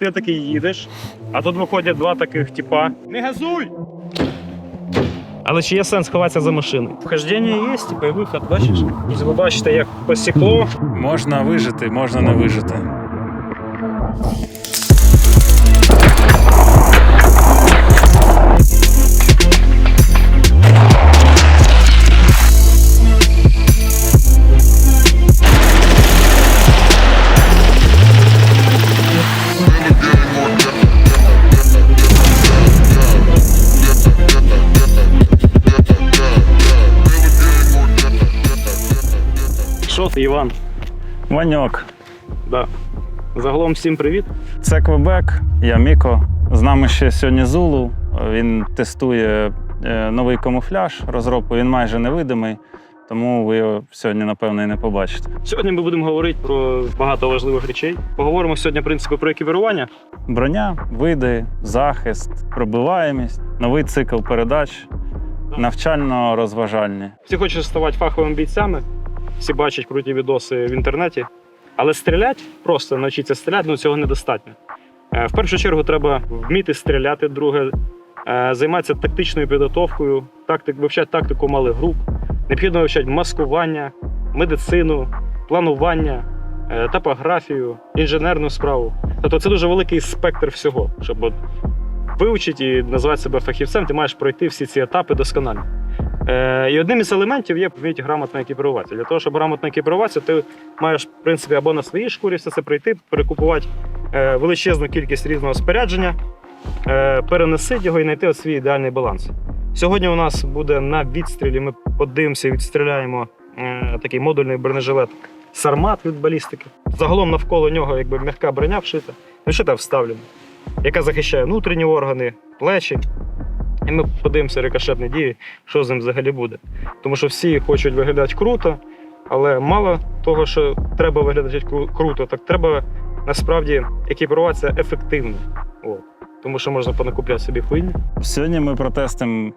ти такий їдеш, а тут виходять два таких типа. Не газуй! Але чи є сенс ховатися за машиною? Вхождення є, типа, і виход, бачиш? Ви бачите, як посікло. Можна вижити, можна не вижити. Що ти, Іван? Ваньок. Да. Загалом всім привіт. Це Квебек, я Міко. З нами ще сьогодні Зулу. Він тестує е, новий камуфляж, розробку. Він майже невидимий, тому ви його сьогодні, напевно, і не побачите. Сьогодні ми будемо говорити про багато важливих речей. Поговоримо сьогодні, в принципі, про екіпірування. Броня, види, захист, пробиваємість, новий цикл передач, навчально-розважальні. Всі хочуть ставати фаховими бійцями, всі бачать круті відоси в інтернеті. Але стріляти, просто навчитися стріляти, ну цього недостатньо. Е, В першу чергу треба вміти стріляти, друге, е, займатися тактичною підготовкою, тактик, вивчати тактику малих груп. Необхідно вивчати маскування, медицину, планування, е, топографію, інженерну справу. Тобто це дуже великий спектр всього, щоб от вивчити і назвати себе фахівцем, ти маєш пройти всі ці етапи досконально. Е, і одним із елементів є вміти грамотно екіпіруватися. Для того, щоб грамотно екіпіруватися, ти маєш, в принципі, або на своїй шкурі все це пройти, перекупувати е, величезну кількість різного спорядження, е, переносити його і знайти свій ідеальний баланс. Сьогодні у нас буде на відстрілі. Ми подивимося і відстріляємо такий модульний бронежилет Сармат від балістики. Загалом навколо нього якби м'яка броня вшита. Ну що там вставлено? Яка захищає внутрішні органи, плечі. І ми подивимося рикошетні дії, що з ним взагалі буде. Тому що всі хочуть виглядати круто, але мало того, що треба виглядати круто, так треба насправді екіпіруватися ефективно. От. Тому що можна понакупляти собі хуйні. Сьогодні ми протестимо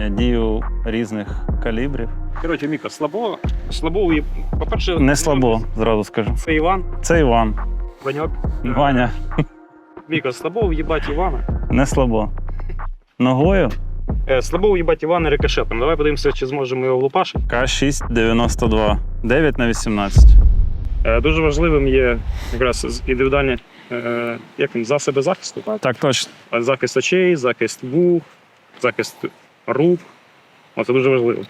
е, дію різних калібрів. Коротше, Міка, слабо, слабо уї- По-перше, Не слабо, зразу скажу. Це Іван, Це Іван. Ваньок. Ваня, Міка, слабо уїбать Івана. не слабо. Ногою Е, слабо уїбать Івана рикошетом. Давай подивимося, чи зможемо його влупашити. К692. 9 на 18. Е, Дуже важливим є якраз індивідуальні е, як він, засоби захисту. Так? Так точно. Захист очей, захист вух, захист рук. Це дуже важливо.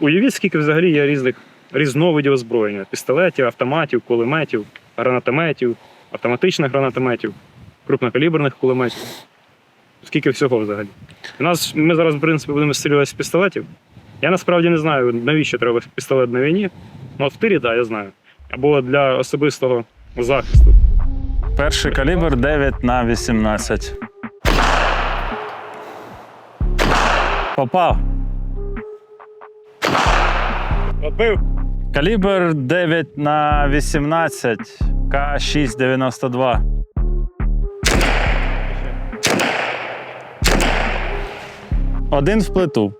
Уявіть, скільки взагалі є різних різновидів озброєння: пістолетів, автоматів, кулеметів, гранатометів, автоматичних гранатометів, крупнокаліберних кулеметів. Скільки всього взагалі. У нас ми зараз, в принципі, будемо стрілювати з пістолетів. Я насправді не знаю, навіщо треба пістолет на війні. Ну, в тирі, так, да, я знаю. Або для особистого захисту. Перший калібр 9 на 18. Попав. Отбив. Калібр 9 на 18. К692. Один в плиту.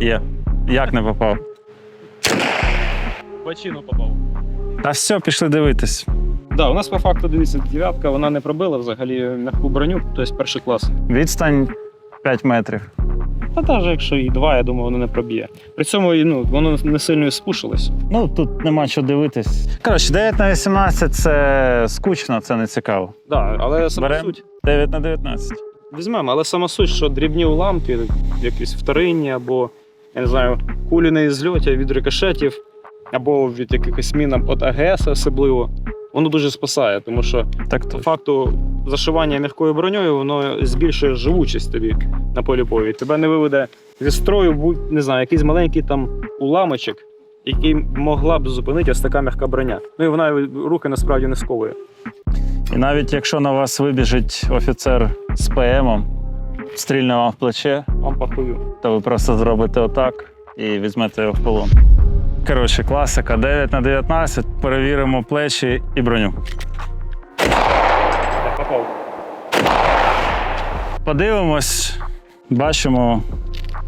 Є. Як не попав? Бачину попав. Та все, пішли дивитись. Да, у нас по факту дивіться, дев'ятка, вона не пробила взагалі м'яку броню, тобто перший клас. Відстань 5 метрів. Та навіть якщо і два, я думаю, воно не проб'є. При цьому ну, воно не сильно і спушилось. Ну, тут нема що дивитись. Коротше, 9 на 18 це скучно, це не цікаво. Да, але сама Берем? суть. 9 на 19. Візьмемо, але сама суть, що дрібні уламки, якісь вторинні, або, я не знаю, кулі на ізльоті від рикошетів, або від якихось мін от АГС особливо, воно дуже спасає, тому що Так по факту зашивання м'якою броньою воно збільшує живучість тобі на полі бою. Тебе не виведе зі строю, будь не знаю, якийсь маленький там уламочок, який могла б зупинити ось така м'яка броня. Ну і вона руки насправді не сковує. І навіть якщо на вас вибіжить офіцер з ПМом, стрільне вам в плече, Вам похую. то ви просто зробите отак і візьмете його в полон. Коротше, класика 9 на 19. Перевіримо плечі і броню. Попав. Подивимось, бачимо,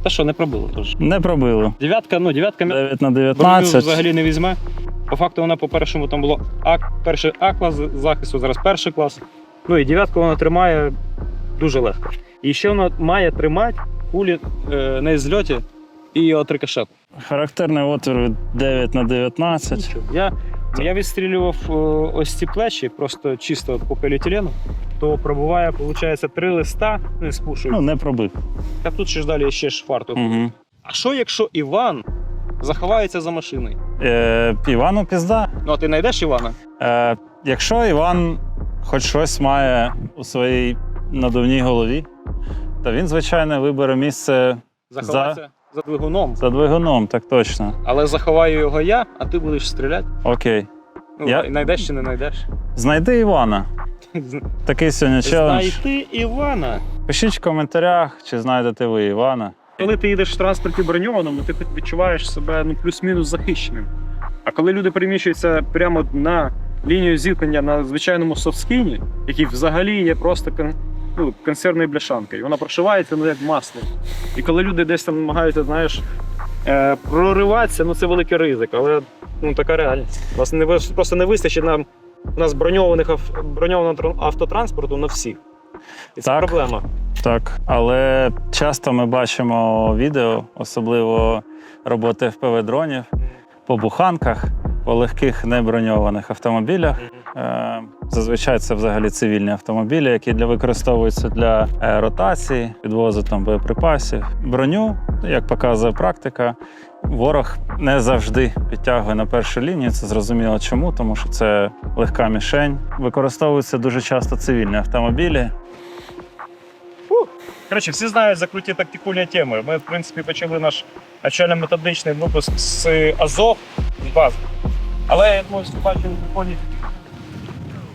Та що, не пробило теж. не пробили. Дев'ятка, ну дев'ятка 9 на броню 19. взагалі не візьме. По факту вона по першому там було А, перший А клас захисту, зараз перший клас. Ну і дев'ятку вона тримає дуже легко. І ще вона має тримати кулі е, на зльоті і от рикошет. Характерний отвір від 9 на 19. Я, я відстрілював е, ось ці плечі, просто чисто по поліетилену, то пробуває, виходить, три листа, не спушую. Ну, не пробив. Та тут ще ж далі ще ж фарту. Угу. А що якщо Іван заховається за машиною? Е, Івану пізда. Ну, а ти знайдеш Івана? Е, якщо Іван хоч щось має у своїй надувній голові, то він, звичайно, вибере місце Заховається за, двигуном. за двигуном, так точно. Але заховаю його я, а ти будеш стріляти. Окей. Ну, Я- і знайдеш чи не знайдеш? Знайди Івана. Такий сьогодні челендж. Знайти Івана. Пишіть в коментарях, чи знайдете ви Івана. Коли ти їдеш в транспорті броньованому, ти хоч відчуваєш себе ну, плюс-мінус захищеним. А коли люди переміщуються прямо на лінію зіткнення на звичайному софтскіні, який взагалі є просто кон, ну, консервною бляшанкою, вона прошивається ну, як масло. І коли люди десь там намагаються, знаєш, е, прориватися, ну це великий ризик, але ну, така реальність. Нас не, просто не вистачить нам у нас броньованих броньованого автотранспорту на всіх. І це Так. проблема. Так, але часто ми бачимо відео, особливо роботи ФПВ-дронів, по буханках, по легких неброньованих автомобілях. Е, Зазвичай це взагалі цивільні автомобілі, які для використовуються для е, ротації, підвозу там боєприпасів. Броню, як показує практика, ворог не завжди підтягує на першу лінію. Це зрозуміло чому, тому що це легка мішень. Використовуються дуже часто цивільні автомобілі. Коротше, всі знають за круті тактикульні теми. Ми, в принципі, почали наш навчально-методичний випуск з Азов з бази. Але я думаю, що бачили в телефоні.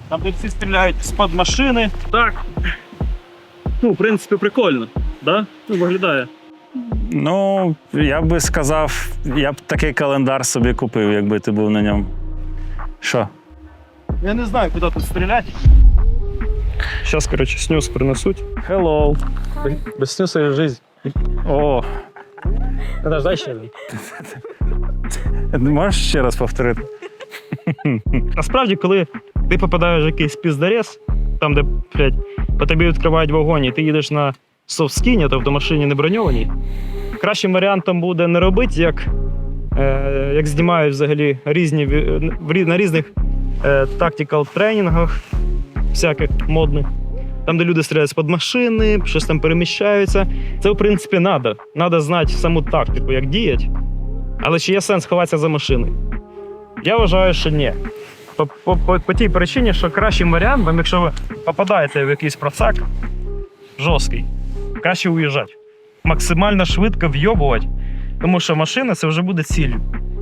Там де всі стріляють з-під машини. Так. Ну, в принципі, прикольно. Да? Ну, виглядає. Ну, я би сказав, я б такий календар собі купив, якби ти був на ньому. Що? Я не знаю, куди тут стріляти. Зараз, коротше, снюс принесуть. Hello. Без снюса є життя. О, Подожди ще. можеш ще раз повторити? Насправді, коли ти попадаєш в якийсь піздарез, там, де блядь, по тобі відкривають вогонь, і ти їдеш на софтскіні, тобто машині не броньованій, кращим варіантом буде не робити, як, е, як знімають взагалі різні, на різних е, тактикал тренінгах, всяких модних. Там, де люди стріляють з-під машини, щось там переміщаються. Це, в принципі, треба. Треба знати саму тактику, як діяти. Але чи є сенс ховатися за машиною? Я вважаю, що ні. По, по, по, по тій причині, що кращим варіантом, якщо ви попадаєте в якийсь процак жорсткий, краще уїжджати. Максимально швидко вйобувати, тому що машина це вже буде ціллю.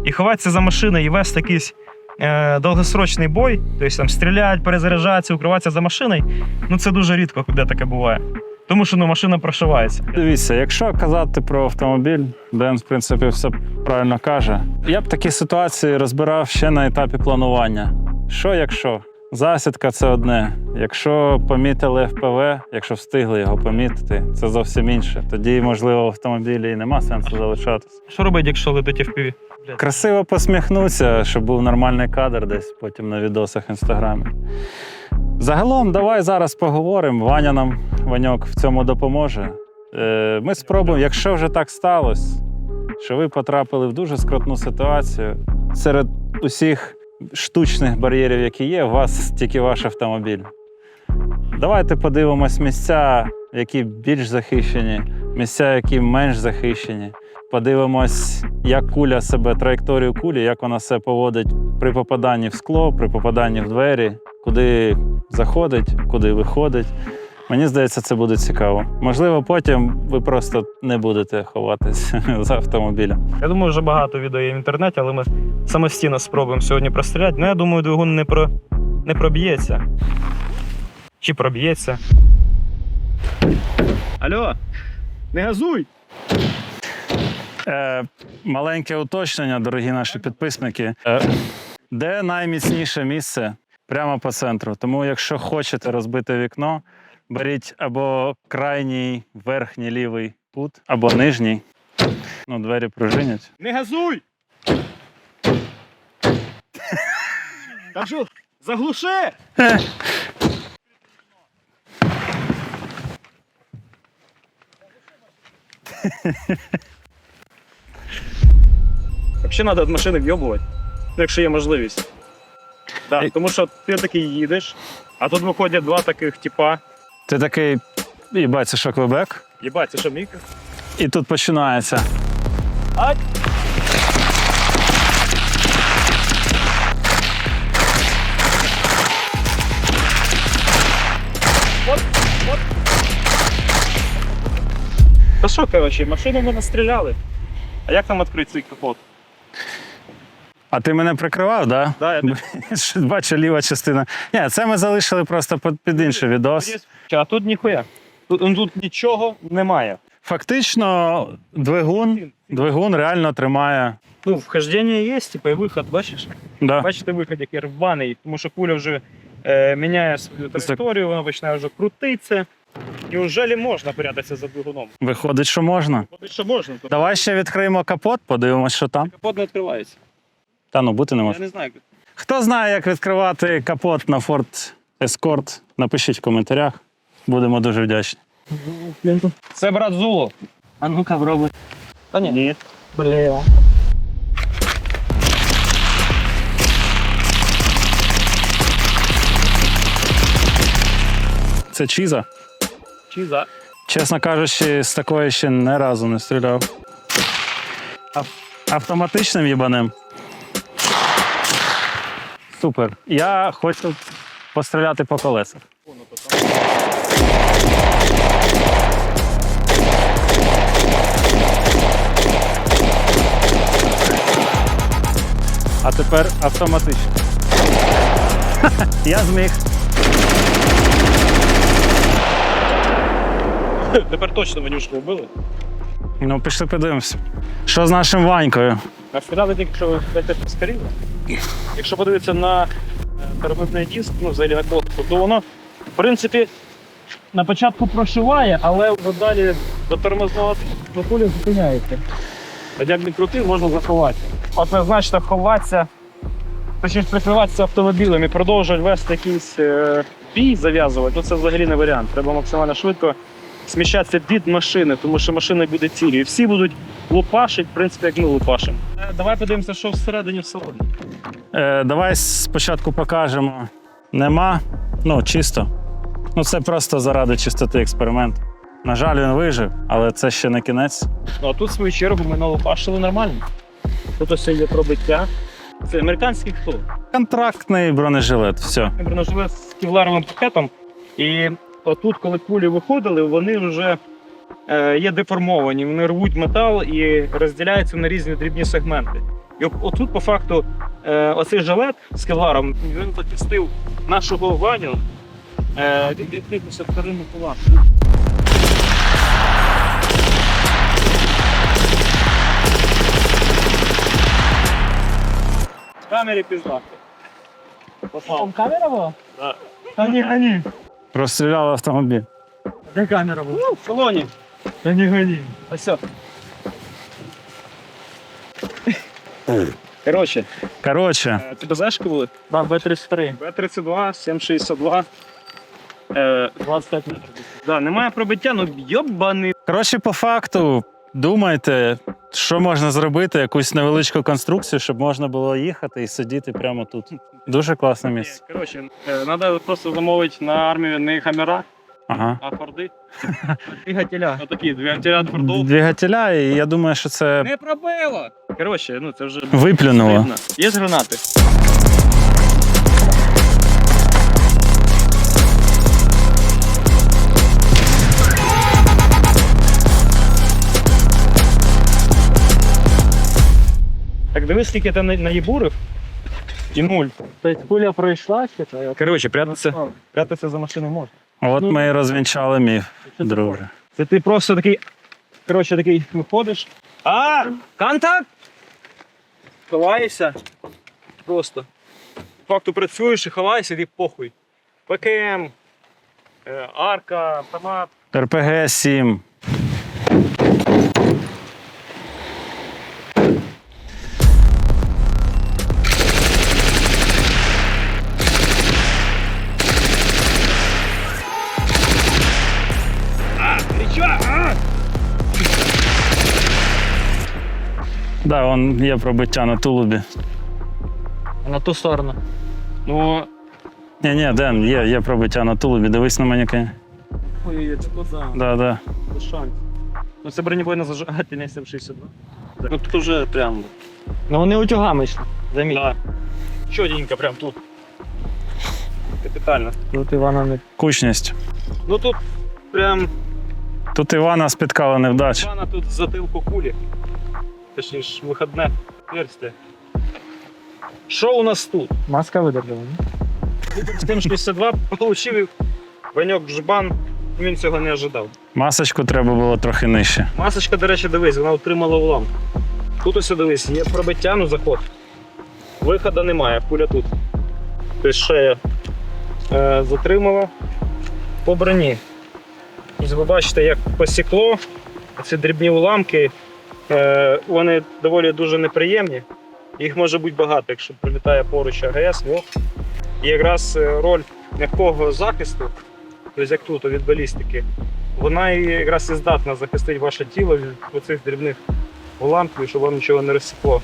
І ховатися за машиною і вести якийсь е, довгосрочний бой, тобто там стріляти, перезаряджатися, укриватися за машиною, ну це дуже рідко, де таке буває. Тому що ну, машина прошивається. Дивіться, якщо казати про автомобіль, Ден, в принципі, все правильно каже. Я б такі ситуації розбирав ще на етапі планування. Що якщо? Засідка це одне. Якщо помітили ФПВ, якщо встигли його помітити, це зовсім інше. Тоді, можливо, в автомобілі і нема сенсу залишатися. Що робити, якщо летить FPV? Красиво посміхнуться, щоб був нормальний кадр десь потім на відосах інстаграмі. Загалом, давай зараз поговоримо. Ваня нам Ваньок в цьому допоможе. Е, Ми спробуємо, якщо вже так сталося, що ви потрапили в дуже скрутну ситуацію. Серед усіх штучних бар'єрів, які є, у вас тільки ваш автомобіль. Давайте подивимось місця, які більш захищені, місця, які менш захищені. Подивимось, як куля себе, траєкторію кулі, як вона себе поводить при попаданні в скло, при попаданні в двері, куди заходить, куди виходить. Мені здається, це буде цікаво. Можливо, потім ви просто не будете ховатись за автомобілем. Я думаю, вже багато відео є в інтернеті, але ми самостійно спробуємо сьогодні простріляти. Ну, я думаю, двигун не, про... не проб'ється. Чи проб'ється. Алло, не газуй! Е, маленьке уточнення, дорогі наші підписники. Е, де найміцніше місце? Прямо по центру. Тому, якщо хочете розбити вікно, беріть або крайній верхній лівий кут, або нижній. Ну, двері пружинять. Не газуй! Кажу, заглуши! Взагалі треба від машини вйобувати, ну, якщо є можливість. Да, тому що ти такий їдеш, а тут виходять два таких типа. Ти такий, їбать, це що, Квебек? Єбать, це що мік? І тут починається. От, от. Та що, коротше, машину ми настріляли. А як там відкрити цей капот? А ти мене прикривав, да? Да, я Бачу, ліва частина. Ні, це ми залишили просто під, інший відос. А тут ніхуя. Тут, ну, тут нічого немає. Фактично, двигун, двигун реально тримає. Ну, вхождення є, типу, і виход, бачиш? Да. Бачите, виход який рваний, тому що куля вже е, міняє свою траєкторію, вона починає вже крутитися. І вже можна прятатися за двигуном. Виходить, що можна. Мабуть, що можна, Давай ще відкриємо капот, подивимось, що там. капот не відкривається. Та ну бути не Я не знаю. Хто знає, як відкривати капот на Ford Escort, напишіть в коментарях. Будемо дуже вдячні. Це брат Зулу. А ну-ка, пробуй. Та ні. Ні. Бля. Це Чіза. Чи за? Чесно кажучи, з такої ще не разу не стріляв. Автоматичним їбанем. Супер. Я хочу постріляти по колесах. А тепер автоматично. Я зміг. Тепер точно менюшку вбили. Ну, пішли подивимося. Що з нашим Ванькою? А сказали тільки, що дайте поскоріли. Якщо подивитися на е, термобний диск, ну взагалі на колесо, то воно, в принципі, на початку прошиває, але вже далі до тормозного кулі зупиняється. Як не крути, можна ви значите, ховатися, точніше прикриватися автомобілем і продовжувати вести якийсь е, бій, зав'язувати, ну це взагалі не варіант. Треба максимально швидко сміщатися від машини, тому що машина буде цілі. І всі будуть лупашить, в принципі, як ми лупашимо. Е, Давай подивимося, що всередині в салоні. Е, давай спочатку покажемо. Нема. Ну, чисто. Ну, це просто заради чистоти експеримент. На жаль, він вижив, але це ще не кінець. Ну а тут, в свою чергу, ми налупашили нормально. Тут ось є пробиття. Це американський хто? Контрактний бронежилет. Все. Бронежилет з кевларовим пакетом. І отут, коли кулі виходили, вони вже е, є деформовані. Вони рвуть метал і розділяються на різні дрібні сегменти. І отут, по факту, е, оцей жилет з кевларом, він захистив нашого Ваню е, від якихось вторинних улад. В камері пізна. Послав. камера була? Да. Та не гони. Розстріляли автомобіль. Де камера була? Ну, в колоні. Та не гони. Ось. все. Коротше, Коротше, е, ти були? Да, Б-33. Б-32, 762. Е, 25 метрів. да, немає пробиття, ну йобаний. коротше, по факту, думайте, що можна зробити, якусь невеличку конструкцію, щоб можна було їхати і сидіти прямо тут. Дуже класне місце. Коротше, треба просто замовити на армію не хамера, Ага. а форди. Двигателя. Отакі, дві фордов. Двигателя, і я думаю, що це Не пробило! Коротше, ну це вже виплюнуло. видно. Є гранати. Диви, скільки там наїбурив і нуль. Тобто куля пройшла, считаю. Коротше, прятатися, прятатися за машиною можна. От ну, ми і розвінчали міф, друже. Це ти просто такий, коротше, такий виходиш. А! Контакт! Ховаєшся. Просто. Факту працюєш і ховаєшся, і похуй. ПКМ, е, арка, автомат. РПГ-7. Да, вон є пробиття на тулубі. На ту сторону. Ну, Ні, ні, Ден, є, є пробиття на тулубі. Дивись на манекен. ой, це куди? Да, да. Шансів. Ну, це бронебойна зажигательність М62. Ну, тут уже прям... Ну вони утюгами йшли. Заміть. Да. Чотенько прям тут. Капітально. Тут Івана не. Кучність. Ну тут прям Тут Івана спіткала невдача. Вона тут в затилку кулі. Точніше, виходне отверстие. Що у нас тут? Маска видержала, ні? З тим 62 получив Ваньок жбан, він цього не ожидав. Масочку треба було трохи нижче. Масочка, до речі, дивись, вона отримала улам. Тут ось дивись, є пробиття, ну заход. Виходу немає, пуля тут. Тобто шея е, затримала по броні. Ось ви бачите, як посікло. Ці дрібні уламки, вони доволі дуже неприємні. Їх може бути багато, якщо прилітає поруч АГС. О. І якраз е, роль м'якого захисту, тобто як тут від балістики, вона якраз і здатна захистити ваше тіло від оцих дрібних уламків, щоб вам нічого не розсікло.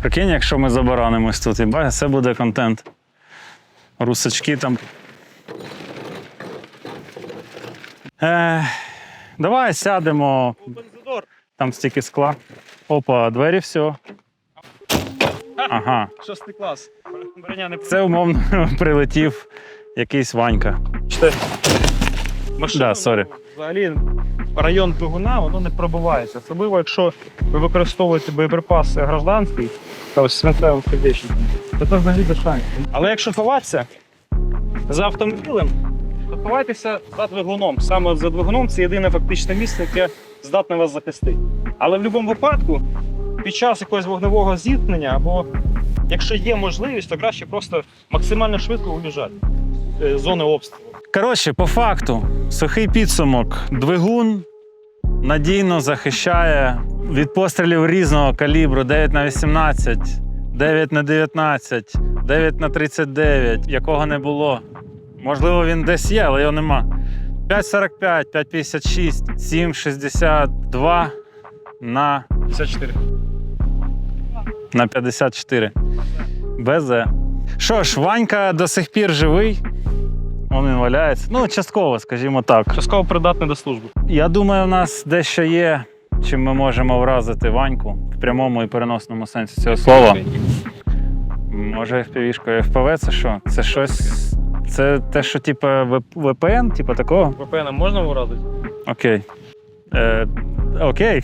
Прикинь, якщо ми забаранимось тут, і бачиш, це буде контент. Русачки там. Е, давай сядемо. Там стільки скла. Опа, двері все. Ага. Шостий клас. Броня не Це умовно прилетів якийсь Ванька. Машина, Да, сорі. ну, взагалі район двигуна воно не пробивається. Особливо, якщо ви використовуєте боєприпас гражданський, та з свинцевим сердечником, то це взагалі без шансів. Але якщо ховатися за автомобілем, то ховайтеся за двигуном. Саме за двигуном це єдине фактичне місце, яке здатне вас захистити. Але в будь-якому випадку, під час якогось вогневого зіткнення, або якщо є можливість, то краще просто максимально швидко уїжджати з зони обстрілу. Коротше, по факту, сухий підсумок. Двигун надійно захищає від пострілів різного калібру 9 на 18, 9 на 19, 9 на 39, якого не було. Можливо, він десь є, але його нема. 5,45, 5,56, 7,62 на, 54. на 54. БЗ. Що ж, Ванька до сих пір живий. Он він валяється. Ну, частково, скажімо так. Частково придатний до служби. Я думаю, у нас дещо є, чим ми можемо вразити Ваньку в прямому і переносному сенсі цього слова. Може, FPV-шка. FPV це що? Це щось. Це те, що типу VPN, типу такого? VPN можна вразити? Окей. Е, окей.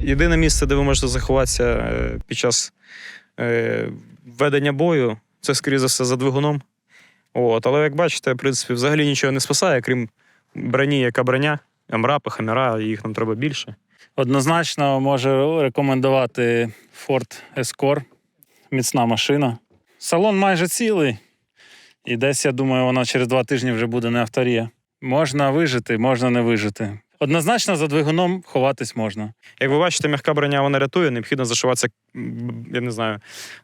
Єдине місце, де ви можете заховатися е, під час е, ведення бою, це, скоріше за все, за двигуном. От, але як бачите, в принципі, взагалі нічого не спасає, крім броні, яка броня, МРАПи, Хамера, їх нам треба більше. Однозначно можу рекомендувати Ford Escort. Міцна машина. Салон майже цілий. І десь, я думаю, вона через два тижні вже буде не авторія. Можна вижити, можна не вижити. Однозначно за двигуном ховатись можна. Як ви бачите, м'яка броня вона рятує, необхідно зашиватися, я не знаю,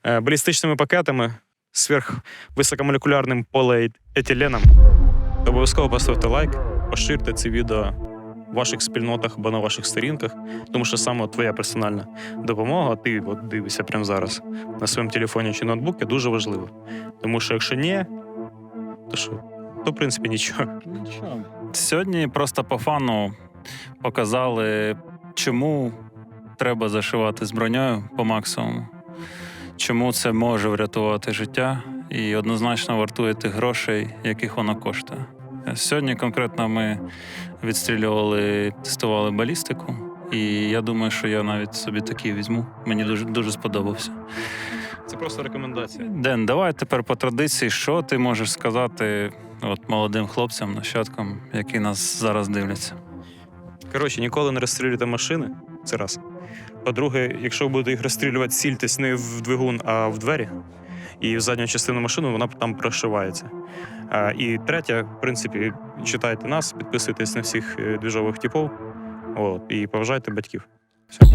е, балістичними пакетами сверхвисокомолекулярним поліетиленом. Обов'язково поставте лайк, поширте це відео в ваших спільнотах або на ваших сторінках, тому що саме твоя персональна допомога, ти от дивишся прямо зараз на своєму телефоні чи ноутбуці, дуже важлива. Тому що якщо ні, то що? То в принципі нічого. Сьогодні просто по фану показали, чому треба зашивати з броньою по максимуму, чому це може врятувати життя і однозначно вартує тих грошей, яких воно коштує. Сьогодні конкретно ми відстрілювали, тестували балістику, і я думаю, що я навіть собі такий візьму. Мені дуже, дуже сподобався. Це просто рекомендація. Ден, давай тепер по традиції, що ти можеш сказати от молодим хлопцям, нащадкам, які нас зараз дивляться. Коротше, ніколи не розстрілюйте машини. Це раз. По-друге, якщо будете їх розстрілювати, сільтесь не в двигун, а в двері. І в задню частину машини вона там прошивається. А, і третє, в принципі, читайте нас, підписуйтесь на всіх е, двіжових типів. От, і поважайте батьків. Все.